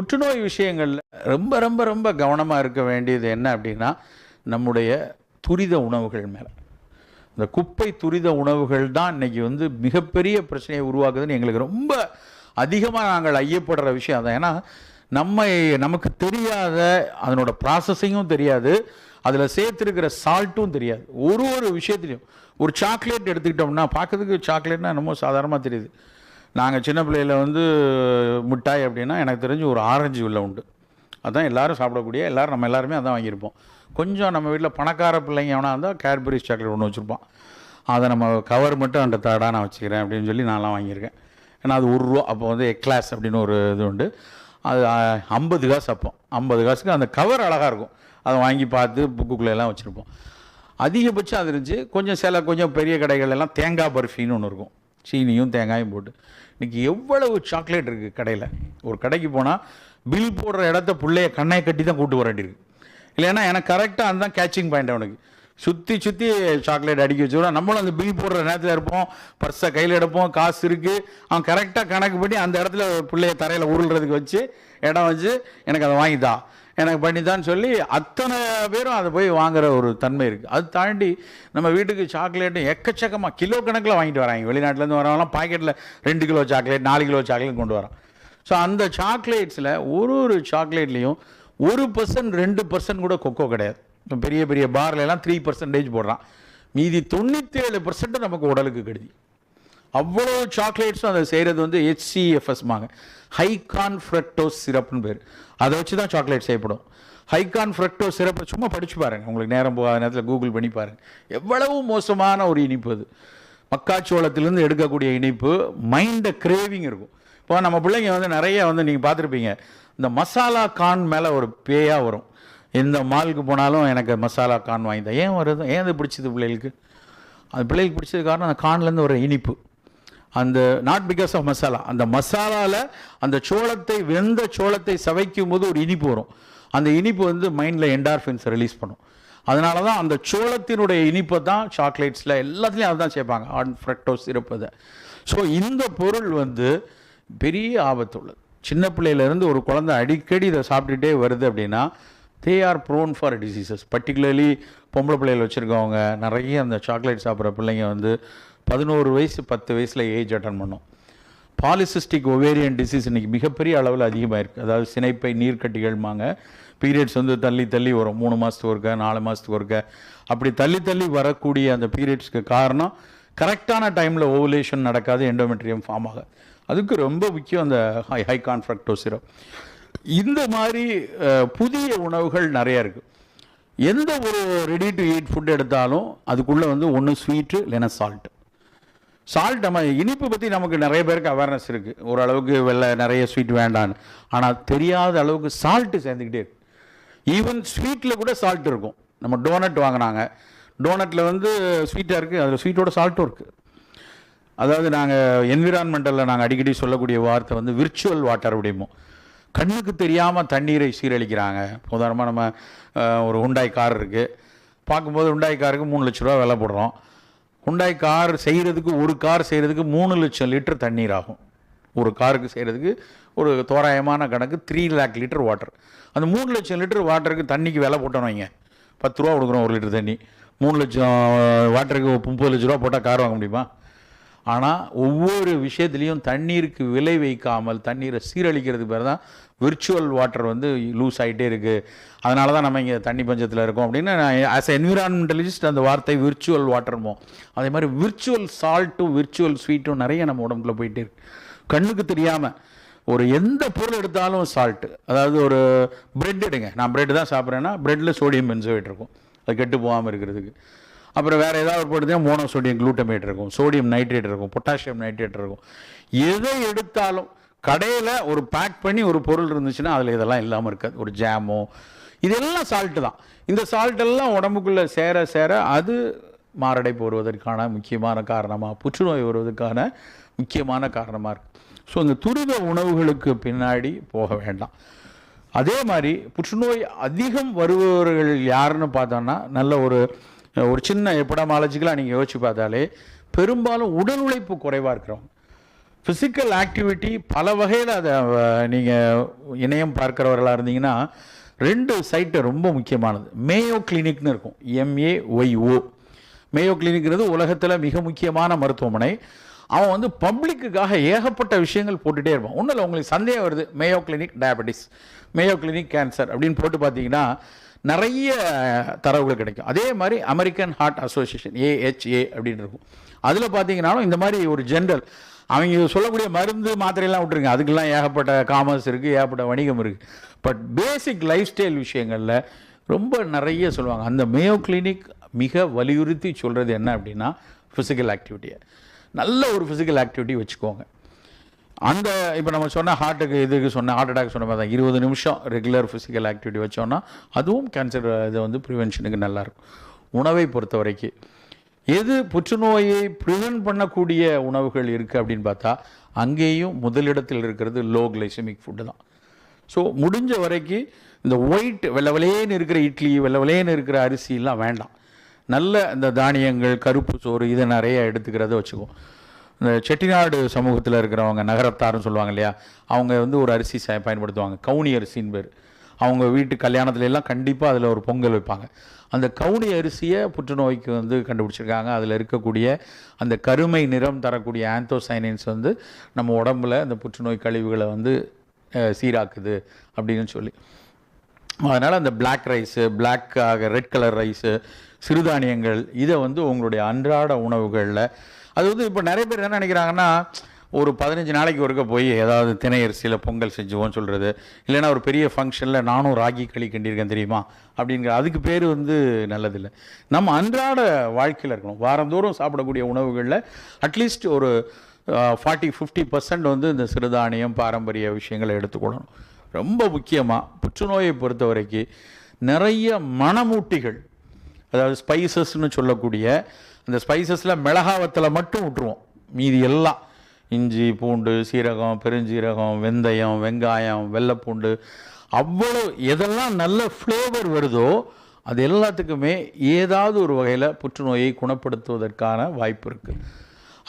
புற்றுநோய் விஷயங்களில் ரொம்ப ரொம்ப ரொம்ப கவனமாக இருக்க வேண்டியது என்ன அப்படின்னா நம்முடைய துரித உணவுகள் மேலே. இந்த குப்பை துரித உணவுகள் தான் இன்னைக்கு வந்து மிகப்பெரிய பிரச்சனையை உருவாக்குதுன்னு எங்களுக்கு ரொம்ப அதிகமாக நாங்கள் ஐயப்படுற விஷயம் அதான். ஏன்னா நம்ம நமக்கு தெரியாத அதனோட ப்ராசஸிங்கும் தெரியாது. அதில் சேர்த்துருக்கிற சால்ட்டும் தெரியாது. ஒரு ஒரு விஷயத்துலையும். ஒரு சாக்லேட் எடுத்துக்கிட்டோம்னா பார்க்கறதுக்கு சாக்லேட்னா என்னமோ சாதாரணமாக தெரியுது. நாங்கள் சின்ன பிள்ளையில் வந்து மிட்டாய் அப்படின்னா எனக்கு தெரிஞ்சு ஒரு ஆரஞ்சு உள்ள உண்டு. அதான் எல்லாரும் சாப்பிடக்கூடிய எல்லாரும் நம்ம எல்லாருமே அதான் வாங்கியிருப்போம். கொஞ்சம் நம்ம வீட்டில் பணக்கார பிள்ளைங்க எவனா இருந்தால் கேட்பரிஸ் சாக்லேட் ஒன்று வச்சுருப்போம் அதை நம்ம கவர் மட்டும் அந்த தடாக நான் வச்சுக்கிறேன் அப்படின்னு சொல்லி நான்லாம் வாங்கியிருக்கேன். ஏன்னா அது ஒரு ரூபா அப்போ வந்து எக்லாஸ் அப்படின்னு ஒரு இது உண்டு. அது ஐம்பது காசு அப்போ. ஐம்பது காசுக்கு அந்த கவர் அழகாக இருக்கும். அதை வாங்கி பார்த்து புக்குக்குள்ளே எல்லாம் வச்சுருப்போம். அதிகபட்சம் அது இருந்துச்சு. கொஞ்சம் சில கொஞ்சம் பெரிய கடைகள் எல்லாம் தேங்காய் பர்ஃபின்னு ஒன்று இருக்கும். சீனியும் தேங்காயும் போட்டு. இன்றைக்கி எவ்வளவு சாக்லேட் இருக்குது கடையில்? ஒரு கடைக்கு போனால் பில் போடுற இடத்த பிள்ளைய கண்ணையை கட்டி தான் கூட்டு வர வேண்டியிருக்கு. இல்லைன்னா எனக்கு கரெக்டாக அதுதான் கேட்சிங் பாயிண்ட் அவனுக்கு. சுற்றி சுற்றி சாக்லேட் அடிக்க வச்சுருவோம் நம்மளும் அந்த பில் போடுற நேரத்தில் இருப்போம் பர்ஸை கையில் எடுப்போம். காசு இருக்குது அவன் கரெக்டாக கணக்கு பண்ணி அந்த இடத்துல பிள்ளைய தரையில் உருள்றதுக்கு வச்சு இடம் வச்சு எனக்கு அதை வாங்கித்தா. எனக்கு பண்ணித்தான்னு சொல்லி அத்தனை பேரும் அதை போய் வாங்குற ஒரு தன்மை இருக்குது அது தாண்டி நம்ம வீட்டுக்கு சாக்லேட்டும் எக்கச்சக்கமாக கிலோ கணக்கில் வாங்கிட்டு வராங்க. வெளிநாட்டிலேருந்து வரவங்களாம் பாக்கெட்டில் ரெண்டு கிலோ சாக்லேட் நாலு கிலோ சாக்லேட் கொண்டு வரோம் ஸோ அந்த சாக்லேட்ஸில் ஒரு ஒரு சாக்லேட்லேயும் ஒரு பர்சன்ட் ரெண்டு பர்சன்ட் கூட கொக்கோ கிடையாது. பெரிய பெரிய பார்லெலாம் த்ரீ பர்சன்டேஜ் போடுறான். மீதி தொண்ணூற்றேழு பர்சன்ட் நமக்கு உடலுக்கு கெடுதி. அவ்வளோ சாக்லேட்ஸும் அதை செய்கிறது வந்து ஹெச்சிஎஃப்எஸ்மாங்க ஹைகான் ஃப்ரெட்டோஸ் சிரப்னு பேர். அதை வச்சு தான் சாக்லேட் செய்யப்படும் ஹைகான் ஃப்ரெட்டோஸ் சிரப்பை சும்மா படிச்சு பாருங்கள் உங்களுக்கு நேரம் போகாத நேரத்தில் கூகுள் பண்ணி பாருங்கள் எவ்வளவு மோசமான ஒரு இனிப்பு அது. மக்காச்சோளத்திலேருந்து எடுக்கக்கூடிய இனிப்பு மைண்டை கிரேவிங் இருக்கும். இப்போ நம்ம பிள்ளைங்க வந்து நிறைய வந்து நீங்கள் பார்த்துருப்பீங்க. இந்த மசாலா கான் மேலே ஒரு பேயாக வரும். எந்த மாலுக்கு போனாலும் எனக்கு மசாலா கான் வாங்கி தான் ஏன் வருது? ஏன் அது பிடிச்சது பிள்ளைகளுக்கு? அது பிள்ளைகளுக்கு பிடிச்சது காரணம் அந்த கான்லேருந்து ஒரு இனிப்பு. அந்த நாட் பிகாஸ் ஆஃப் மசாலா அந்த மசாலாவில் அந்த சோளத்தை வெந்த சோளத்தை சவைக்கும் போது ஒரு இனிப்பு வரும். அந்த இனிப்பு வந்து மைண்டில் என்டார்ஃபின்ஸ் ரிலீஸ் பண்ணும். அதனால தான் அந்த சோளத்தினுடைய இனிப்பை தான் சாக்லேட்ஸில் எல்லாத்துலேயும் அதுதான் சேர்ப்பாங்க. ஆன் ஃப்ரெக்டோஸ் இருப்பதை ஸோ இந்த பொருள் வந்து பெரிய ஆபத்து உள்ளது சின்ன பிள்ளையிலேருந்து ஒரு குழந்தை அடிக்கடி இதை சாப்பிட்டுட்டே வருது அப்படின்னா they are prone for diseases particularly பொம்பளை பிள்ளைகள் வச்சுருக்கவங்க நிறைய அந்த சாக்லேட் சாப்பிட்ற பிள்ளைங்க வந்து பதினோரு வயசு பத்து வயசில் ஏஜ் அட்டன் பண்ணும். பாலிசிஸ்டிக் ஒவேரியன் டிசீஸ் இன்னைக்கு மிகப்பெரிய அளவில் அதிகமாக இருக்குது அதாவது சினைப்பை நீர்க்கட்டிகள்மாங்க பீரியட்ஸ் வந்து தள்ளி தள்ளி வரும். மூணு மாதத்துக்கு ஒருக்க நாலு மாதத்துக்கு ஒருக்க. அப்படி தள்ளி தள்ளி வரக்கூடிய அந்த பீரியட்ஸ்க்கு காரணம் கரெக்டான டைமில் ஓவுலேஷன் நடக்காது எண்டோமெட்ரியம் ஃபார்ம் ஆக அதுக்கு ரொம்ப முக்கியம் அந்த ஹை ஹை கான்ஃப்ரக்டோ சிரப் இந்த மாதிரி புதிய உணவுகள் நிறைய இருக்குது எந்த ஒரு ரெடி டு ஈட் ஃபுட் எடுத்தாலும் அதுக்குள்ளே வந்து ஒன்று ஸ்வீட்டு இல்லைன்னா சால்ட்டு சால்ட் நம்ம இனிப்பு பற்றி நமக்கு நிறைய பேருக்கு அவேர்னஸ் இருக்குது ஓரளவுக்கு வெள்ளை நிறைய ஸ்வீட் வேண்டான்னு. ஆனால் தெரியாத அளவுக்கு சால்ட்டு சேர்ந்துக்கிட்டே இருக்கு. ஈவன் ஸ்வீட்டில் கூட சால்ட் இருக்கும். நம்ம டோனட் வாங்கினாங்க. டோனட்டில் வந்து ஸ்வீட்டாக இருக்குது அதில் ஸ்வீட்டோட சால்ட்டும் இருக்குது அதாவது நாங்கள் என்விரான்மெண்டலில் நாங்கள் அடிக்கடி சொல்லக்கூடிய வார்த்தை வந்து விர்ச்சுவல் வாட்டர் அப்படிமோ கண்ணுக்கு தெரியாமல் தண்ணீரை சீரழிக்கிறாங்க. உதாரணமாக நம்ம ஒரு ஹுண்டாய் கார் இருக்குது பார்க்கும்போது ஹுண்டாய் காருக்கு மூணு லட்ச ரூபா விலை போடுறோம். ஹுண்டாய் கார் செய்கிறதுக்கு ஒரு கார் செய்கிறதுக்கு மூணு லட்சம் லிட்டர் தண்ணீர் ஆகும். ஒரு காருக்கு செய்கிறதுக்கு ஒரு தோராயமான கணக்கு த்ரீ லேக் லிட்டர் வாட்டர் அந்த மூணு லட்சம் லிட்டர் வாட்டருக்கு தண்ணிக்கு விலை போட்டோம் வைங்க. பத்து ரூபா கொடுக்குறோம் ஒரு லிட்டர் தண்ணி. மூணு லட்சம் வாட்டருக்கு முப்பது லட்ச ரூபா போட்டால் கார் வாங்க முடியுமா? ஆனால் ஒவ்வொரு விஷயத்துலையும் தண்ணீருக்கு விலை வைக்காமல் தண்ணீரை சீரழிக்கிறது பேர் தான் விர்ச்சுவல் வாட்டர் வந்து லூஸ் ஆகிட்டே இருக்குது அதனால தான் நம்ம இங்கே தண்ணி பஞ்சத்தில் இருக்கோம் அப்படின்னு நான் ஆஸ் என்விரான்மெண்டலிஸ்ட் அந்த வார்த்தை விர்ச்சுவல் வாட்டர்மோ அதே மாதிரி விர்ச்சுவல் சால்ட்டும் விர்ச்சுவல் ஸ்வீட்டும் நிறைய நம்ம உடம்புல போயிட்டே இருக்கு. கண்ணுக்கு தெரியாமல் ஒரு எந்த பொருள் எடுத்தாலும் சால்ட்டு அதாவது ஒரு பிரெட் எடுங்க. நான் பிரெட் தான் சாப்பிட்றேன்னா பிரெட்டில் சோடியம் பென்சோவேட் இருக்கும். அது கெட்டு போகாமல் இருக்கிறதுக்கு. அப்புறம் வேறு ஏதாவது ஒரு பொருள் மோனோ சோடியம் குளூட்டமேட் இருக்கும் சோடியம் நைட்ரேட் இருக்கும் பொட்டாசியம் நைட்ரேட் இருக்கும். எதை எடுத்தாலும் கடையில் ஒரு பேக் பண்ணி ஒரு பொருள் இருந்துச்சுன்னா அதில் இதெல்லாம் இல்லாமல் இருக்காது. ஒரு ஜாமோ இதெல்லாம் சால்ட்டு தான். இந்த சால்ட் எல்லாம் உடம்புக்குள்ளே சேர சேர அது மாரடைப்பு வருவதற்கான முக்கியமான காரணமாக புற்றுநோய் வருவதற்கான முக்கியமான காரணமாக இருக்குது ஸோ இந்த துரித உணவுகளுக்கு பின்னாடி போக வேண்டாம். அதே மாதிரி புற்றுநோய் அதிகம் வருபவர்கள் யாருன்னு பார்த்தோன்னா நல்ல ஒரு ஒரு சின்ன எப்பிடமாலஜிக்கலாக நீங்கள் யோசிச்சு பார்த்தாலே பெரும்பாலும் உடல் உழைப்பு குறைவாக இருக்கிறவங்க. ஃபிசிக்கல் ஆக்டிவிட்டி பல வகையில் அதை நீங்கள் இணையம் பார்க்குறவர்களாக இருந்தீங்கன்னா ரெண்டு சைட்டு ரொம்ப முக்கியமானது. மேயோ கிளினிக்னு இருக்கும். எம்ஏ ஒய்ஓ மேயோ கிளினிக்ங்கிறது உலகத்தில் மிக முக்கியமான மருத்துவமனை. அவன் வந்து பப்ளிக்குக்காக ஏகப்பட்ட விஷயங்கள் போட்டுகிட்டே இருப்பான். ஒன்றும் இல்லை உங்களுக்கு சந்தேகம் வருது Mayo clinic diabetes Mayo clinic cancer அப்படின்னு போட்டு பார்த்தீங்கன்னா நிறைய தரவுகள் கிடைக்கும். அதே மாதிரி அமெரிக்கன் ஹார்ட் அசோசியேஷன் ஏஹெச்ஏ அப்படின்னு இருக்கும். அதில் பார்த்தீங்கன்னாலும் இந்த மாதிரி ஒரு ஜென்ரல் அவங்க சொல்லக்கூடிய மருந்து மாத்திரையெல்லாம் விட்டுருங்க. அதுக்கெல்லாம் ஏகப்பட்ட காமர்ஸ் இருக்குது ஏகப்பட்ட வணிகம் இருக்குது பட் பேசிக் லைஃப் ஸ்டைல் விஷயங்களில் ரொம்ப நிறைய சொல்லுவாங்க. அந்த மேயோ கிளினிக் மிக வலியுறுத்தி சொல்கிறது என்ன அப்படின்னா ஃபிசிக்கல் ஆக்டிவிட்டியை நல்ல ஒரு ஃபிசிக்கல் ஆக்டிவிட்டி வச்சுக்கோங்க. அந்த இப்போ நம்ம சொன்ன ஹார்ட்டுக்கு இதுக்கு சொன்ன ஹார்ட் அட்டாக் சொன்ன மாதிரி தான். இருபது நிமிஷம் ரெகுலர் ஃபிசிக்கல் ஆக்டிவிட்டி வச்சோன்னா அதுவும் கேன்சர் இது வந்து ப்ரிவென்ஷனுக்கு நல்லாயிருக்கும் உணவை பொறுத்த வரைக்கும். எது புற்றுநோயை ப்ரிவென்ட் பண்ணக்கூடிய உணவுகள் இருக்குது அப்படின்னு பார்த்தா அங்கேயும் முதலிடத்தில் இருக்கிறது லோ கிளைசமிக் ஃபுட்டு தான். ஸோ முடிஞ்ச வரைக்கும் இந்த ஒயிட் வெள்ளை வெளையேன்னு இருக்கிற இட்லி வெள்ளை வெளையேன்னு இருக்கிற அரிசிலாம் வேண்டாம். நல்ல இந்த தானியங்கள் கருப்பு சோறு இதை நிறைய எடுத்துக்கிறத வச்சுக்குவோம். இந்த செட்டிநாடு சமூகத்தில் இருக்கிறவங்க நகரத்தார்னு சொல்லுவாங்க இல்லையா அவங்க வந்து ஒரு அரிசி ச- பயன்படுத்துவாங்க. கவுனி அரிசின்னு பேர். அவங்க வீட்டு கல்யாணத்துல எல்லாம் கண்டிப்பாக அதில் ஒரு பொங்கல் வைப்பாங்க. அந்த கவுனி அரிசியை புற்றுநோய்க்கு வந்து கண்டுபிடிச்சிருக்காங்க. அதில் இருக்கக்கூடிய அந்த கருமை நிறம் தரக்கூடிய ஆந்தோசைனின்ஸ் வந்து நம்ம உடம்புல அந்த புற்றுநோய் கழிவுகளை வந்து சீராக்குது அப்படின்னு சொல்லி. அதனால் அந்த black rice black red colour rice சிறுதானியங்கள் இதை வந்து உங்களுடைய அன்றாட உணவுகளில் அது வந்து இப்போ நிறைய பேர் என்ன நினைக்கிறாங்கன்னா ஒரு பதினஞ்சு நாளைக்கு ஒருக்க போய் ஏதாவது திணை அரிசியில் பொங்கல் செஞ்சுவோம் சொல்கிறது இல்லைன்னா ஒரு பெரிய ஃபங்க்ஷனில் நானும் ராகி களி கண்டிருக்கேன் தெரியுமா? அப்படிங்கிற அதுக்கு பேர் வந்து நல்லதில்லை. நம்ம அன்றாட வாழ்க்கையில் இருக்கணும். வாரந்தோறும் சாப்பிடக்கூடிய உணவுகளில் அட்லீஸ்ட் ஒரு ஃபார்ட்டி ஃபிஃப்டி பர்சன்ட் வந்து இந்த சிறுதானியம் பாரம்பரிய விஷயங்களை எடுத்துக்கொள்ளணும். ரொம்ப முக்கியமாக புற்றுநோயை பொறுத்த வரைக்கும் நிறைய மணமூட்டிகள் அதாவது ஸ்பைசஸ்னு சொல்லக்கூடிய அந்த ஸ்பைசஸில் மிளகாவத்தில் மட்டும் விட்டுருவோம் மீதி எல்லாம். இஞ்சி பூண்டு சீரகம் பெருஞ்சீரகம் வெந்தயம் வெங்காயம் வெள்ளைப்பூண்டு. அவ்வளோ எதெல்லாம் நல்ல ஃப்ளேவர் வருதோ அது எல்லாத்துக்குமே ஏதாவது ஒரு வகையில் புற்றுநோயை குணப்படுத்துவதற்கான வாய்ப்பு இருக்குது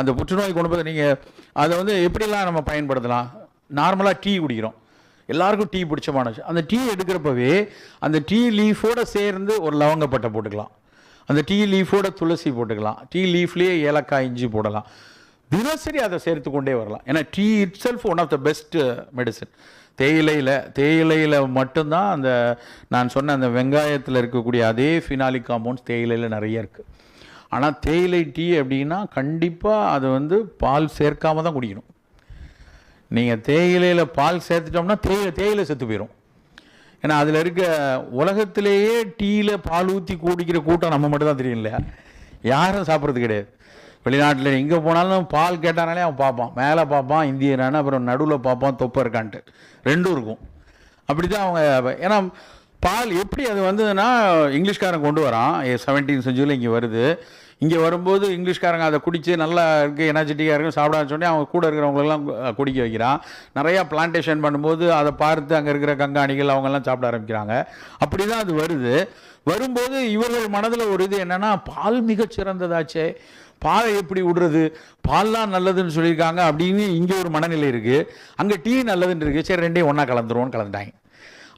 அந்த புற்றுநோய் குணப்படுத்த நீங்கள் அதை வந்து எப்படிலாம் நம்ம பயன்படுத்தலாம்? நார்மலாக டீ குடிக்கிறோம். எல்லாருக்கும் டீ பிடிச்சமான அந்த டீ எடுக்கிறப்பவே அந்த டீ லீஃபோட சேர்ந்து ஒரு லவங்கப்பட்டை போட்டுக்கலாம். அந்த டீ லீஃபோட துளசி போட்டுக்கலாம். டீ லீஃப்லேயே ஏலக்காய் இஞ்சி போடலாம். தினசரி அதை சேர்த்து கொண்டே வரலாம். ஏன்னா tea it self one of the best medicine தேயிலையில் தேயிலையில் மட்டும்தான் அந்த நான் சொன்ன அந்த வெங்காயத்தில் இருக்கக்கூடிய அதே ஃபினாலிக் காம்பவுண்ட்ஸ் தேயிலையில் நிறைய இருக்குது ஆனால் தேயிலை டீ அப்படின்னா கண்டிப்பாக அது வந்து பால் சேர்க்காம தான் குடிக்கணும். நீங்கள் தேயிலையில் பால் சேர்த்துட்டோம்னா தேயிலை தேயிலை செத்து போயிடும் ஏன்னா அதில் இருக்க உலகத்திலேயே டீயில் பால் ஊற்றி குடிக்கிற கூட்டம் நம்ம மட்டும் தான் தெரியும் இல்லையா? யாரும் சாப்பிட்றது கிடையாது. வெளிநாட்டில் எங்கே போனாலும் பால் கேட்டானாலே அவன் பார்ப்பான். மேலே பார்ப்பான் இந்தியனான அப்புறம் நடுவில் பார்ப்பான் தொப்பை இருக்கான்ட்டு. ரெண்டும் இருக்கும். அப்படி தான் அவங்க ஏன்னா பால் எப்படி அது வந்ததுன்னா இங்கிலீஷ்காரன் கொண்டு வரான். செவன்டீன் செஞ்சுரியில் இங்கே வருது. இங்கே வரும்போது இங்கிலீஷ்காரங்க அதை குடித்து நல்லா இருக்குது எனர்ஜெட்டிக்காக இருக்கும் சாப்பிடான்னு சொல்லி அவங்க கூட இருக்கிறவங்களெல்லாம் குடிக்க வைக்கிறான். நிறையா பிளான்டேஷன் பண்ணும்போது அதை பார்த்து அங்கே இருக்கிற கங்காணிகள் அவங்கெல்லாம் சாப்பிட ஆரம்பிக்கிறாங்க. அப்படி தான் அது வருது. வரும்போது இவர்கள் மனதில் ஒரு இது என்னென்னா பால் மிகச் சிறந்ததாச்சே. பாலை எப்படி விடுறது? பால்லாம் நல்லதுன்னு சொல்லியிருக்காங்க அப்படின்னு இங்கே ஒரு மனநிலை இருக்குது அங்கே டீ நல்லதுன்னு இருக்குது சரி ரெண்டையும் ஒன்றா கலந்துருவோன்னு கலந்துட்டாங்க.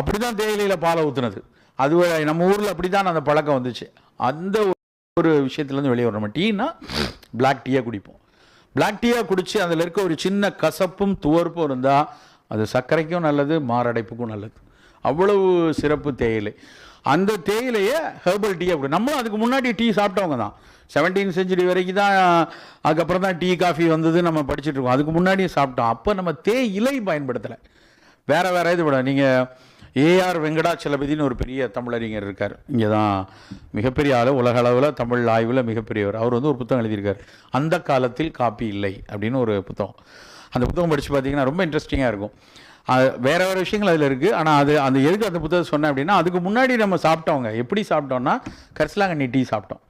அப்படி தான் தேயிலையில் பாலை ஊற்றுனது அது நம்ம ஊரில் அப்படி தான் அந்த பழக்கம் வந்துச்சு. அந்த ஒரு விஷயத்துலேருந்து வெளியே வரணும். டீனா பிளாக் டீயாக குடிப்போம். பிளாக் டீயாக குடித்து அதில் இருக்க ஒரு சின்ன கசப்பும் துவர்ப்பும் இருந்தால் அது சர்க்கரைக்கும் நல்லது மாரடைப்புக்கும் நல்லது. அவ்வளவு சிறப்பு தேயிலை. அந்த தேயிலையை ஹெர்பல் டீ அப்படி நம்மளும் அதுக்கு முன்னாடி டீ சாப்பிட்டவங்க தான். செவன்டீன் செஞ்சுரி வரைக்கும் தான் அதுக்கப்புறம் தான் டீ காஃபி வந்தது நம்ம படிச்சுட்டு இருக்கோம். அதுக்கு முன்னாடியும் சாப்பிட்டோம். அப்போ நம்ம தேயிலை பயன்படுத்தலை. வேறு வேறு இது விட நீங்கள் ஏஆர் வெங்கடாச்சலபதினு ஒரு பெரிய தமிழறிஞர் இருக்கார். இங்கே தான் மிகப்பெரிய ஆள் உலக அளவில் தமிழ் ஆய்வில் மிகப்பெரியவர். அவர் வந்து ஒரு புத்தகம் எழுதியிருக்கார். அந்த காலத்தில் காப்பி இல்லை அப்படின்னு ஒரு புத்தகம். அந்த புத்தகம் படித்து பார்த்தீங்கன்னா ரொம்ப இன்ட்ரெஸ்டிங்காக இருக்கும். அது வேற வேறு விஷயங்கள் அதில் இருக்குது ஆனால் அது அந்த எதுக்கு அந்த புத்தகம் சொன்னேன் அப்படின்னா அதுக்கு முன்னாடி நம்ம சாப்பிட்டவங்க எப்படி சாப்பிட்டோம்னா கரிசலாங்கண்ணி டீ சாப்பிட்டோம்.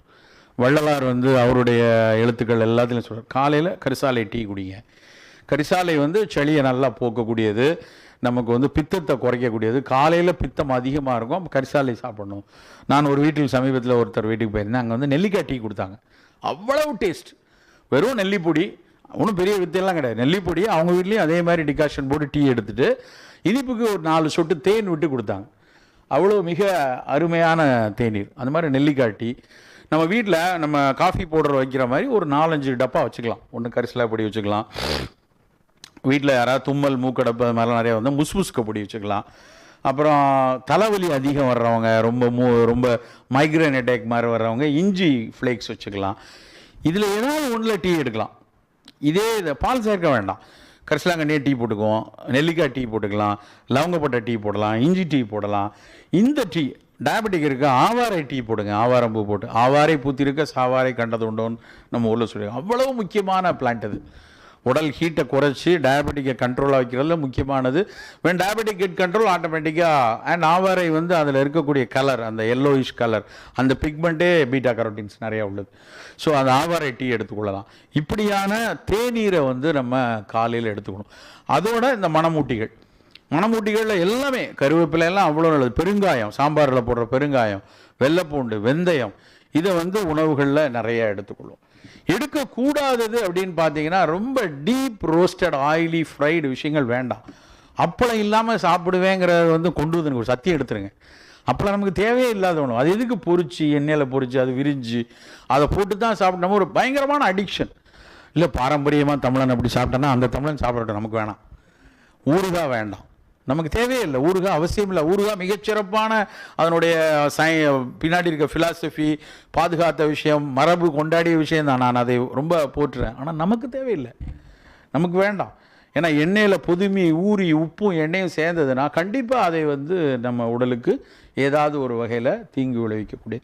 வள்ளலார் வந்து அவருடைய எழுத்துக்கள் எல்லாத்துலையும் சொல்கிறார் காலையில் கரிசாலை டீ குடிங்க. கரிசாலை வந்து சளியை நல்லா போக்கக்கூடியது. நமக்கு வந்து பித்தத்தை குறைக்கக்கூடியது. காலையில் பித்தம் அதிகமாக இருக்கும். கரிசாலை சாப்பிடணும். நான் ஒரு வீட்டில் சமீபத்தில் ஒருத்தர் வீட்டுக்கு போயிருந்தேன். அங்கே வந்து நெல்லிக்காய் டீ கொடுத்தாங்க. அவ்வளவு டேஸ்ட் வெறும் நெல்லிப்பொடி. ஒன்றும் பெரிய வித்தியெல்லாம் கிடையாது. நெல்லிப்பொடி அவங்க வீட்லேயும் அதே மாதிரி டிகாஷன் போட்டு டீ எடுத்துட்டு இனிப்புக்கு ஒரு நாலு சொட்டு தேன் விட்டு கொடுத்தாங்க. அவ்வளோ மிக அருமையான தேநீர். அந்த மாதிரி நெல்லிக்காய் டீ. நம்ம வீட்டில் நம்ம காஃபி பவுடர் வைக்கிற மாதிரி ஒரு நாலஞ்சு டப்பா வச்சுக்கலாம். ஒன்று கரிசலா பொடி வச்சுக்கலாம். வீட்டில் யாராவது தும்மல் மூக்கடப்பு அது மாதிரிலாம் நிறையா வந்து முஸ்முஸ்க பொடி வச்சுக்கலாம். அப்புறம் தலைவலி அதிகம் வர்றவங்க ரொம்ப மூ ரொம்ப மைக்ரேன் அட்டாக் மாதிரி வர்றவங்க இஞ்சி ஃப்ளேக்ஸ் வச்சுக்கலாம். இதில் ஏதாவது ஒன்றில் டீ எடுக்கலாம். இதே இதை பால் சேர்க்க வேண்டாம். கரிசலாங்கண்ணியே டீ போட்டுக்குவோம் நெல்லிக்காய் டீ போட்டுக்கலாம் லவங்கப்பட்டை டீ போடலாம் இஞ்சி டீ போடலாம். இந்த டீ டயபெட்டிக் இருக்க ஆவாரை டீ போடுங்க. ஆவாரம்பூ போட்டு ஆவாரை பூத்திருக்க சாவாரை கண்டது உண்டோன்னு நம்ம ஊரில் சொல்லுவோம் அவ்வளவு முக்கியமான பிளான்ட் அது. உடல் ஹீட்டை குறைச்சி டயபெட்டிக்கை கண்ட்ரோலாக வைக்கிறதுல முக்கியமானது. வென் டயபெட்டிக் get கண்ட்ரோல் ஆட்டோமேட்டிக்காக அண்ட் ஆவாரை வந்து அதில் இருக்கக்கூடிய கலர் அந்த எல்லோயிஷ் கலர் அந்த பிக்மெண்ட்டே பீட்டா கரோட்டின்ஸ் நிறையா உள்ளது. ஸோ அந்த ஆவாரை டீ எடுத்துக்கொள்ளலாம். இப்படியான தேநீரை வந்து நம்ம காலையில் எடுத்துக்கணும். அதோட இந்த மணமூட்டிகள். மணமூட்டிகளில் எல்லாமே கருவேப்பிலையெல்லாம் அவ்வளோ நல்லது. பெருங்காயம் சாம்பாரில் போடுற பெருங்காயம் வெள்ளைப்பூண்டு வெந்தயம் இதை வந்து உணவுகளில் நிறையா எடுத்துக்கொள்ளும். எடுக்கக்கூடாதது அப்படின்னு பார்த்தீங்கன்னா ரொம்ப டீப் ரோஸ்டட் ஆயிலி ஃப்ரைடு விஷயங்கள் வேண்டாம். அப்பளம் இல்லாமல் சாப்பிடுவேங்கிறத வந்து கொண்டு வந்து ஒரு சத்தியம் எடுத்துருங்க. அப்பளம் நமக்கு தேவையே இல்லாத ஒன்று அது எதுக்கு பொறிச்சு எண்ணெயில் பொறிச்சு அது விரிஞ்சு அதை போட்டு தான் சாப்பிட்டு ஒரு பயங்கரமான அடிக்ஷன் இல்லை பாரம்பரியமாக தமிழன் அப்படி சாப்பிட்டோன்னா அந்த தமிழன் சாப்பிடட்டும் நமக்கு வேணாம். ஊறுகாய் வேண்டாம். நமக்கு தேவையே இல்லை. ஊறுகாய் அவசியம் இல்லை. ஊறுகாய் மிகச்சிறப்பான அதனுடைய சை பின்னாடி இருக்க ஃபிலாசபி பாதுகாத்த விஷயம் மரபு கொண்டாடிய விஷயம் தான் நான் அதை ரொம்ப போற்றுறேன். ஆனால் நமக்கு தேவையில்லை. நமக்கு வேண்டாம். ஏன்னா எண்ணெயில் பொதுமி ஊறி உப்பும் எண்ணெயும் சேர்ந்ததுன்னா கண்டிப்பாக அதை வந்து நம்ம உடலுக்கு ஏதாவது ஒரு வகையில் தீங்கு விளைவிக்கக்கூடிய